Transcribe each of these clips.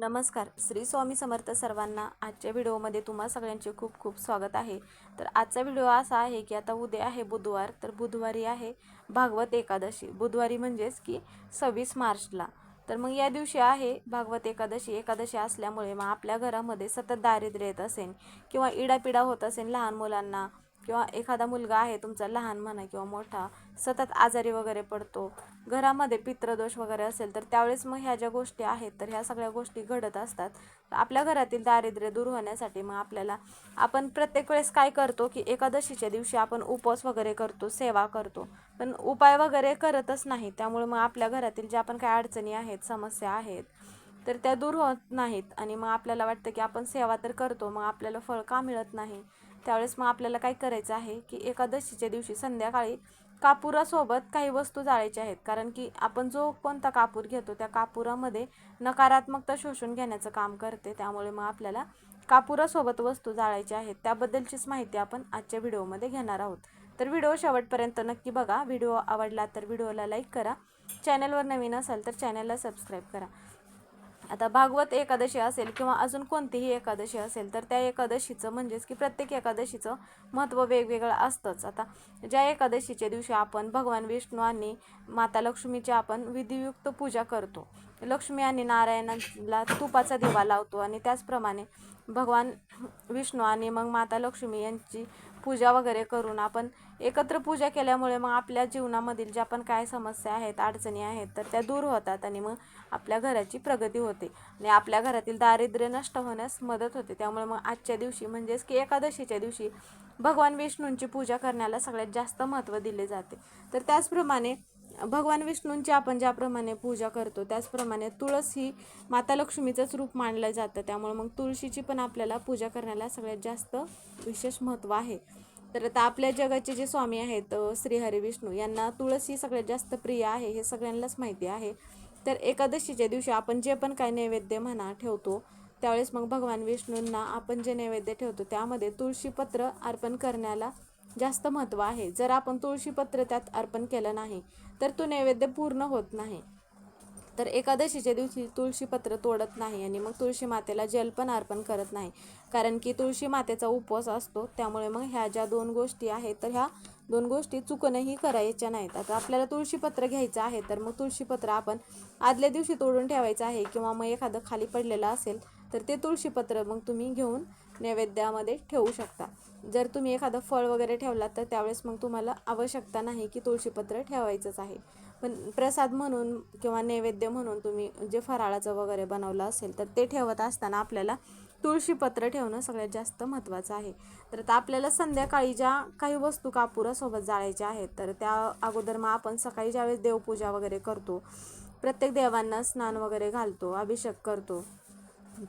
नमस्कार. श्री स्वामी समर्थ सर्वांना आजच्या व्हिडिओमध्ये तुम्हा सगळ्यांचे खूप खूप स्वागत आहे. तर आजचा व्हिडिओ असा आहे की आता उद्या आहे बुधवार तर बुधवारी आहे भागवत एकादशी. बुधवारी म्हणजेच की सव्वीस मार्चला. तर मग या दिवशी आहे भागवत एकादशी. एकादशी असल्यामुळे मग आपल्या घरामध्ये सतत दारिद्र्य येत असेल किंवा इडापिडा होत असेल लहान मुलांना किंवा एखादा मुलगा आहे तुमचा लहान म्हणा किंवा मोठा सतत आजारी वगैरे पडतो घरामध्ये पित्रदोष वगैरे असेल तर त्यावेळेस मग ह्या ज्या गोष्टी आहेत तर ह्या सगळ्या गोष्टी घडत असतात. आपल्या घरातील दारिद्र्य दूर होण्यासाठी मग आपल्याला आपण प्रत्येक वेळेस काय करतो की एकादशीच्या दिवशी आपण उपवास वगैरे करतो सेवा करतो. पण उपाय वगैरे करतच नाही त्यामुळे मग आपल्या घरातील ज्या पण काय अडचणी आहेत समस्या आहेत तर त्या दूर होत नाहीत. आणि मग आपल्याला वाटतं की आपण सेवा तर करतो मग आपल्याला फळ का मिळत नाही? त्यावेळेस मग आपल्याला काय करायचं आहे की एकादशीच्या दिवशी संध्याकाळी कापुरासोबत काही वस्तू जाळायच्या आहेत. कारण की आपण जो कोणता कापूर घेतो त्या कापुरामध्ये नकारात्मकता शोषून घेण्याचं काम करते. त्यामुळे मग आपल्याला कापुरासोबत वस्तू जाळायच्या आहेत. त्याबद्दलचीच माहिती आपण आजच्या व्हिडिओमध्ये घेणार आहोत. तर व्हिडिओ शेवटपर्यंत नक्की बघा. व्हिडिओ आवडला तर व्हिडिओला लाईक करा. चॅनलवर नवीन असाल तर चॅनलला सबस्क्राईब करा. आता भागवत एकादशी असेल किंवा अजून कोणतीही एकादशी असेल तर त्या एकादशीचं म्हणजेच की प्रत्येक एकादशीचं महत्त्व वेगवेगळं असतंच. आता ज्या एकादशीच्या दिवशी आपण भगवान विष्णू आणि माता लक्ष्मीची आपण विधियुक्त पूजा करतो लक्ष्मी आणि नारायणाला तुपाचा दिवा लावतो आणि त्याचप्रमाणे भगवान विष्णू आणि मग माता लक्ष्मी यांची पूजा वगैरे करून आपण एकत्र पूजा केल्यामुळे मग आपल्या जीवनामधील ज्या पण काय समस्या आहेत अडचणी आहेत तर त्या दूर होतात आणि मग आपल्या घराची प्रगती होते. आणि आपल्या घरातील दारिद्र्य नष्ट होण्यास मदत होते. त्यामुळे मग आजच्या दिवशी म्हणजेच की एकादशीच्या दिवशी भगवान विष्णूंची पूजा करण्याला सगळ्यात जास्त महत्त्व दिले जाते. तर त्याचप्रमाणे भगवान विष्णूंची आपण ज्याप्रमाणे पूजा करतो त्याचप्रमाणे तुळस ही माता लक्ष्मीचंच रूप मानलं जातं. त्यामुळे मग तुळशीची पण आपल्याला पूजा करण्याला सगळ्यात जास्त विशेष महत्त्व आहे. तर आता आपल्या जगाचे जे स्वामी आहेत अ, श्रीहरी विष्णू यांना तुळस ही सगळ्यात जास्त प्रिय आहे हे सगळ्यांनाच माहिती आहे. तर एकादशीच्या दिवशी आपण जे पण काय नैवेद्य म्हणा ठेवतो त्यावेळेस मग भगवान विष्णूंना आपण जे नैवेद्य ठेवतो त्यामध्ये तुळशीपत्र अर्पण करण्याला जास्त महत्त्व आहे. जर आपण तुळशीपत्र त्यात अर्पण केलं नाही तर तो नैवेद्य पूर्ण होत नाही. तर एकादशीच्या दिवशी तुळशीपत्र तोडत नाही आणि मग तुळशी मातेला जल पण अर्पण करत नाही. कारण की तुळशी मातेचा उपवास असतो त्यामुळे मग ह्या ज्या दोन गोष्टी आहेत तर ह्या दोन गोष्टी चुकूनही करायच्या नाहीत. आता आपल्याला तुळशीपत्र घ्यायचं आहे तर मग तुळशीपत्र आपण आदल्या दिवशी तोडून ठेवायचं आहे किंवा मग एखादं खाली पडलेलं असेल तर ते तुळशीपत्र मग तुम्ही घेऊन नैवेद्यामध्ये ठेवू शकता. जर तुम्ही एखादं फळ वगैरे ठेवलात तर त्यावेळेस मग तुम्हाला आवश्यकता नाही की तुळशीपत्र ठेवायचंच आहे. पण प्रसाद म्हणून किंवा नैवेद्य म्हणून तुम्ही जे फराळाचं वगैरे बनवलं असेल तर ते ठेवत असताना आपल्याला तुळशीपत्र ठेवणं सगळ्यात जास्त महत्त्वाचं आहे. तर आता आपल्याला संध्याकाळी ज्या काही वस्तू कापुरासोबत जाळायच्या आहेत तर त्या अगोदर मग आपण सकाळी ज्यावेळेस देवपूजा वगैरे करतो प्रत्येक देवांना स्नान वगैरे घालतो अभिषेक करतो.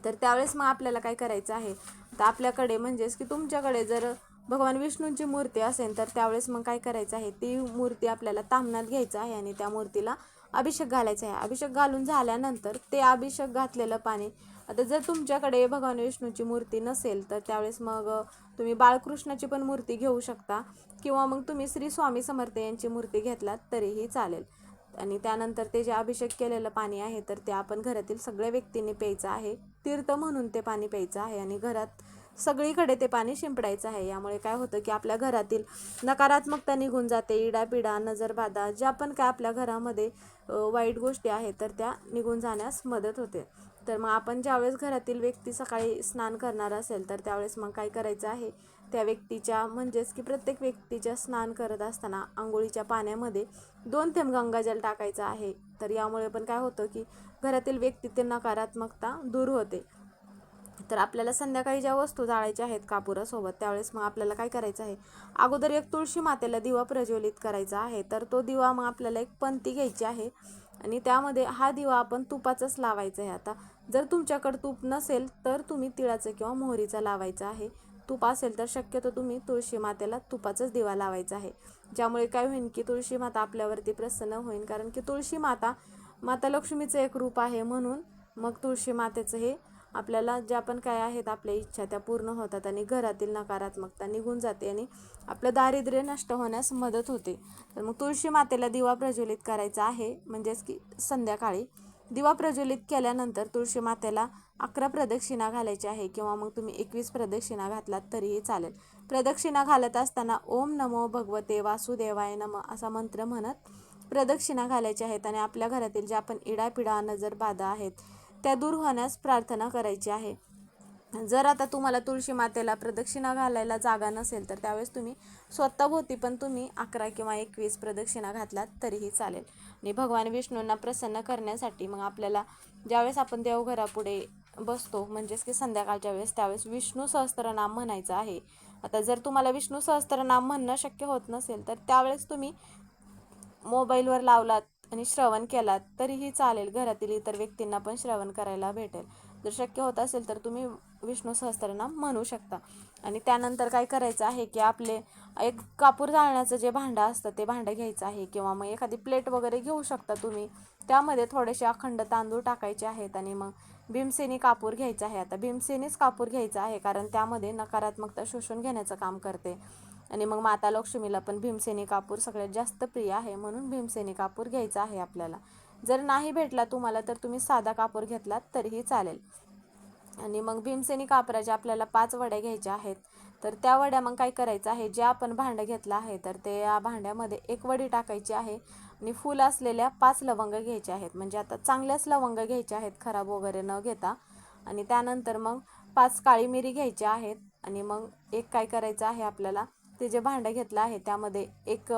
तर त्यावेळेस मग आपल्याला काय करायचं आहे? तर आपल्याकडे म्हणजेच की तुमच्याकडे जर भगवान विष्णूंची मूर्ती असेल तर त्यावेळेस मग काय करायचं आहे? ती मूर्ती आपल्याला तामणात घ्यायचं आहे आणि त्या मूर्तीला अभिषेक घालायचा आहे. अभिषेक घालून झाल्यानंतर ते अभिषेक घातलेलं पाणी आता जर तुमच्याकडे भगवान विष्णूची मूर्ती नसेल तर त्यावेळेस मग तुम्ही बाळकृष्णाची पण मूर्ती घेऊ शकता किंवा मग तुम्ही श्री स्वामी समर्थ यांची मूर्ती घेतलात तरीही चालेल. आणि त्यानंतर ते जे अभिषेक केलेलं पाणी आहे तर ते आपण घरातील सगळ्या व्यक्तींनी प्यायचं आहे. तीर्थ म्हणून ते पाणी प्यायचं आहे आणि घरात सगळीकडे ते पाणी शिंपडायचं आहे. यामुळे काय होतं की आपल्या घरातील नकारात्मकता निघून जाते इडापिडा नजरबाधा ज्या पण काय आपल्या घरामध्ये वाईट गोष्टी आहेत तर त्या निघून जाण्यास मदत होते. तर मग आपण ज्यावेळेस घरातील व्यक्ती सकाळी स्नान करणार असेल तर त्यावेळेस मग काय करायचं आहे? त्या व्यक्तीच्या म्हणजेच की प्रत्येक व्यक्तीच्या स्नान करत असताना आंघोळीच्या पाण्यामध्ये दोन थेंब गंगाजल टाकायचं आहे. तर यामुळे पण काय होतं की घरातील व्यक्तीतील नकारात्मकता दूर होते. तर आपल्याला संध्याकाळी ज्या वस्तू जाळायच्या आहेत कापुरासोबत त्यावेळेस मग आपल्याला काय करायचं आहे? अगोदर एक तुळशी मातेला दिवा प्रज्वलित करायचा आहे. तर तो दिवा मग आपल्याला एक पंती घ्यायची आहे आणि त्यामध्ये हा दिवा आपण तुपाचाच लावायचा आहे. आता जर तुमच्याकडे तूप नसेल तर तुम्ही तिळाचं किंवा मोहरीचा लावायचा आहे. तूप असेल तर शक्यतो तुम्ही तुळशी मातेला तुपाचाच दिवा लावायचा आहे. ज्यामुळे काय होईल की तुळशी माता आपल्यावरती प्रसन्न होईल कारण की तुळशी माता माता लक्ष्मीचं एक रूप आहे म्हणून मग तुळशी मातेचं हे आपल्याला ज्या पण काय आहेत आपल्या इच्छा त्या पूर्ण होतात आणि घरातील नकारात्मकता निघून जाते आणि आपलं दारिद्र्य नष्ट होण्यास मदत होते. तर मग तुळशी मातेला दिवा प्रज्वलित करायचा आहे. म्हणजेच की संध्याकाळी दिवा प्रज्वलित केल्यानंतर तुळशी मातेला अकरा प्रदक्षिणा घालायची आहे किंवा मग तुम्ही एकवीस प्रदक्षिणा घातलात तरीही चालेल. प्रदक्षिणा घालत असताना ओम नमो भगवते वासुदेवाय नम असा मंत्र म्हणत प्रदक्षिणा घालायच्या आहेत आणि आपल्या घरातील ज्या आपण इडापिडा नजर बाधा आहेत त्या दूर होण्यास प्रार्थना करायची आहे. जर आता तुम्हाला तुळशी मातेला प्रदक्षिणा घालायला जागा नसेल तर त्यावेळेस तुम्ही स्वतःभोवती पण तुम्ही अकरा किंवा एकवीस प्रदक्षिणा घातलात तरीही चालेल. आणि भगवान विष्णूंना प्रसन्न करण्यासाठी मग आपल्याला ज्यावेळेस आपण देवघरापुढे बसतो म्हणजेच की संध्याकाळच्या वेळेस त्यावेळेस विष्णू सहस्त्रनाम म्हणायचं आहे. आता जर तुम्हाला विष्णू सहस्त्रनाम म्हणणं शक्य होत नसेल तर त्यावेळेस तुम्ही मोबाईलवर लावलात आणि श्रवण केलात तरीही चालेल. घरातील इतर व्यक्तींना पण श्रवण करायला भेटेल. जर शक्य होत असेल तर तुम्ही विष्णू सहस्त्रनाम म्हणू शकता. आणि त्यानंतर काय करायचं आहे की आपले एक कापूर जाळण्याचं जे भांडं असतं ते भांडं घ्यायचं आहे. किंवा मग एखादी प्लेट वगैरे घेऊ शकता तुम्ही. त्यामध्ये थोडेसे अखंड तांदूळ टाकायचे आहेत आणि मग भीमसेनी कापूर घ्यायचा आहे. आता भीमसेनीच कापूर घ्यायचा आहे कारण त्यामध्ये नकारात्मकता शोषून घेण्याचं काम करते. आणि मग माता लक्ष्मीला पण भीमसेनी कापूर सगळ्यात जास्त प्रिय आहे म्हणून भीमसेनी कापूर घ्यायचा आहे आपल्याला. जर नाही भेटला तुम्हाला तर तुम्ही साधा कापूर घेतलात तरीही चालेल. आणि मग भीमसेनी कापराच्या आपल्याला पाच वड्या घ्यायच्या आहेत. तर त्या वड्या मग काय करायचं आहे? जे आपण भांडं घेतलं आहे तर ते या भांड्यामध्ये एक वडी टाकायची आहे आणि फुल असलेल्या पाच लवंग घ्यायच्या आहेत. म्हणजे आता चांगल्याच लवंग घ्यायच्या आहेत खराब वगैरे न घेता. आणि त्यानंतर मग पाच काळी मिरी घ्यायच्या आहेत. आणि मग एक काय करायचं आहे आपल्याला? ते जे भांडं घेतलं आहे त्यामध्ये एक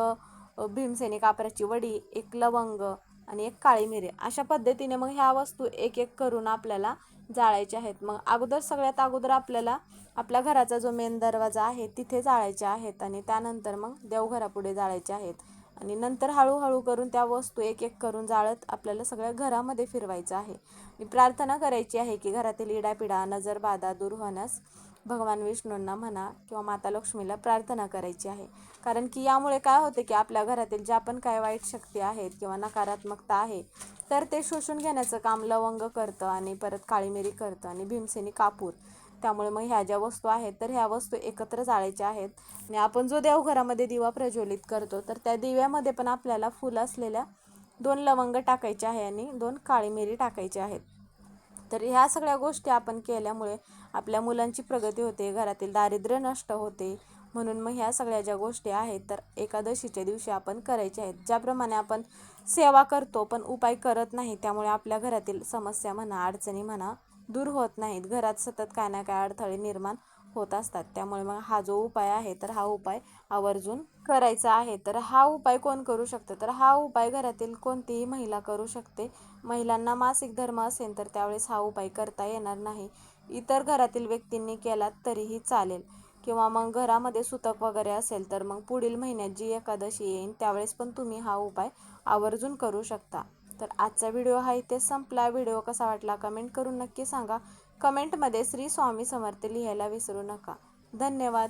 भीमसेनी कापराची वडी एक लवंग आणि एक काळी मिरी. अशा पद्धतीने मग ह्या वस्तू एक एक करून आपल्याला जाळायच्या आहेत. मग अगोदर सगळ्यात अगोदर आपल्याला आपल्या घराचा जो मेन दरवाजा आहे तिथे जाळायचे आहेत आणि त्यानंतर मग देवघरापुढे जाळायचे आहेत. आणि नंतर हळूहळू करून त्या वस्तू एक एक करून जाळत आपल्याला सगळ्या घरामध्ये फिरवायचं आहे. आणि प्रार्थना करायची आहे की घरातील इडापिडा नजरबाधा दूर होण्यास भगवान विष्णूंना म्हणा किंवा माता लक्ष्मीला प्रार्थना करायची आहे. कारण की यामुळे काय होते की आपल्या घरातील ज्या पण काय वाईट शक्ती आहेत किंवा नकारात्मकता आहे तर ते शोषून घेण्याचं काम लवंग करतं आणि परत काळी मिरी करतं आणि भीमसेनी कापूर त्यामुळे मग ह्या ज्या वस्तू आहेत तर ह्या वस्तू एकत्र जाळायच्या आहेत. आणि आपण जो देवघरामध्ये दिवा प्रज्वलित करतो तर त्या दिव्यामध्ये पण आपल्याला फुलं असलेल्या दोन लवंग टाकायचे आहे आणि दोन काळी मिरी टाकायची आहेत. तर ह्या सगळ्या गोष्टी आपण केल्यामुळे आपल्या मुलांची प्रगती होते घरातील दारिद्र्य नष्ट होते. म्हणून मग ह्या सगळ्या ज्या गोष्टी आहेत तर एकादशीच्या दिवशी आपण करायच्या आहेत. ज्याप्रमाणे आपण सेवा करतो पण उपाय करत नाही त्यामुळे आपल्या घरातील समस्या म्हणा अडचणी म्हणा दूर होत नाहीत. घरात सतत काय ना काय अडथळे निर्माण होत असतात. त्यामुळे मग हा जो उपाय आहे तर हा उपाय आवर्जून करायचा आहे. तर हा उपाय कोण करू शकतं? तर हा उपाय घरातील कोणतीही महिला करू शकते. महिलांना मासिक धर्म असेल तर त्यावेळेस हा उपाय करता येणार नाही. इतर घरातील व्यक्तींनी केला तरीही चालेल. किंवा मग घरामध्ये सुतक वगैरे असेल तर मग पुढील महिन्यात जी एकादशी येईल त्यावेळेस पण तुम्ही हा उपाय आवर्जून करू शकता. तर आजचा व्हिडिओ हा इथे संपला. व्हिडिओ कसा वाटला कमेंट करून नक्की सांगा. कमेंटमध्ये श्री स्वामी समर्थ लिहायला विसरू नका. धन्यवाद.